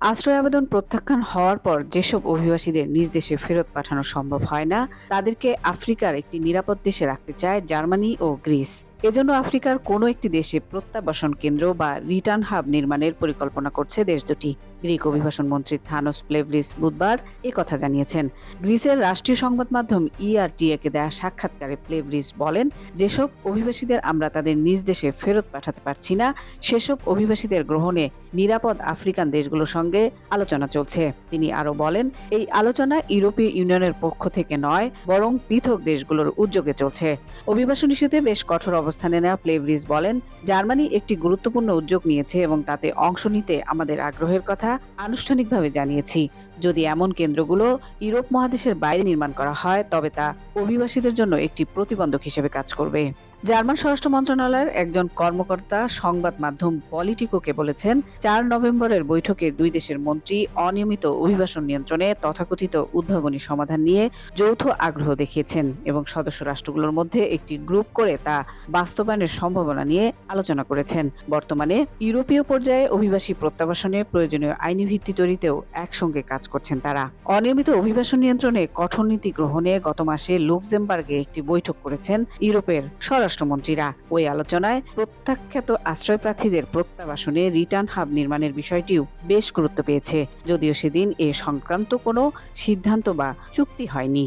আশ্রয় আবেদন প্রত্যাখ্যান হওয়ার পর যেসব অভিবাসীদের নিজ দেশে ফেরত পাঠানো সম্ভব হয় না, তাদেরকে আফ্রিকার একটি নিরাপদ দেশে রাখতে চায় জার্মানি ও গ্রিস। এজন্য আফ্রিকার কোনো একটি দেশে প্রত্যাবাসন কেন্দ্র বা রিটার্ন হাব নির্মাণের পরিকল্পনা করছে দেশ দুটি। গ্রিক অভিবাসন মন্ত্রী থানোস প্লেভরিস বুধবার এ কথা জানিয়েছেন। গ্রিসের রাষ্ট্রীয় সংবাদ মাধ্যম ইআরটিএ কে দেয়া সাক্ষাৎকারে প্লেভরিস বলেন, যেসব অভিবাসীদের আমরা তাদের নিজ দেশে ফেরত পাঠাতে পারছি না, সেসব অভিবাসীদের গ্রহণে নিরাপদ আফ্রিকান দেশগুলোর সঙ্গে আলোচনা চলছে। তিনি আরও বলেন, এই আলোচনা ইউরোপীয় ইউনিয়নের পক্ষ থেকে নয়, বরং পৃথক দেশগুলোর উদ্যোগে চলছে। অভিবাসন ইস্যুতে বেশ কঠোর অবস্থানে নেওয়া প্লেভরিস বলেন, জার্মানি একটি গুরুত্বপূর্ণ উদ্যোগ নিয়েছে এবং তাতে অংশ নিতে আমাদের আগ্রহের কথা আনুষ্ঠানিকভাবে জানিয়েছি। যদি এমন কেন্দ্রগুলো ইউরোপ মহাদেশের বাইরে নির্মাণ করা হয়, তবে তা অভিবাসীদের জন্য একটি প্রতিবন্ধক হিসেবে কাজ করবে। জার্মান স্বরাষ্ট্র মন্ত্রণালয়ের একজন কর্মকর্তা সংবাদ মাধ্যম পলিটিকোকে বলেছেন, চার নভেম্বরের বৈঠকে দুই দেশের মন্ত্রী অনিয়মিত অভিবাসন নিয়ন্ত্রণে তথাকথিত উদ্ভাবনী সমাধান নিয়ে যৌথ আগ্রহ দেখিয়েছেন এবং সদস্য রাষ্ট্রগুলোর মধ্যে একটি গ্রুপ করে তা বাস্তবায়নের সম্ভাবনা নিয়ে আলোচনা করেছেন। বর্তমানে ইউরোপীয় পর্যায়ে অভিবাসী প্রত্যাবাসনে প্রয়োজনীয় আইনি ভিত্তি তৈরিতেও একসঙ্গে কাজ করছেন তারা। অনিয়মিত অভিবাসন নিয়ন্ত্রণে কঠোর নীতি গ্রহণে গত মাসে লুক্সেমবার্গে একটি বৈঠক করেছেন ইউরোপের স্বরাষ্ট্রমন্ত্রীরা। ওই আলোচনায় প্রত্যাখ্যাত আশ্রয় প্রার্থীদের প্রত্যাবাসনে রিটার্ন হাব নির্মাণের বিষয়টিও বেশ গুরুত্ব পেয়েছে, যদিও সেদিন এ সংক্রান্ত কোনো সিদ্ধান্ত বা চুক্তি হয়নি।